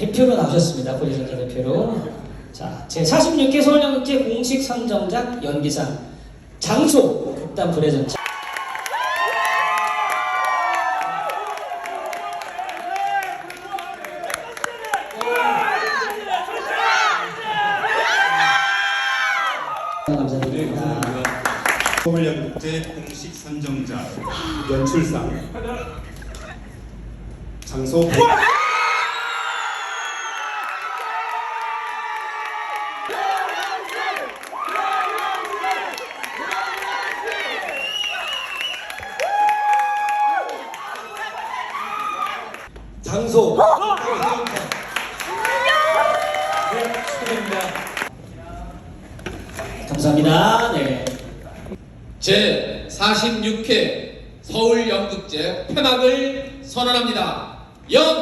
대표로 나오셨습니다. 고리전자 대표로. 자, 제 46회 서울연극제 공식 선정작 연기상 장소 극단 불의 전차. 서울연극제 공식 선정자 연출상 장소 장소 네, 축하드립니다. 감사합니다. 네. 제 46회 서울 연극제 폐막을 선언합니다. 연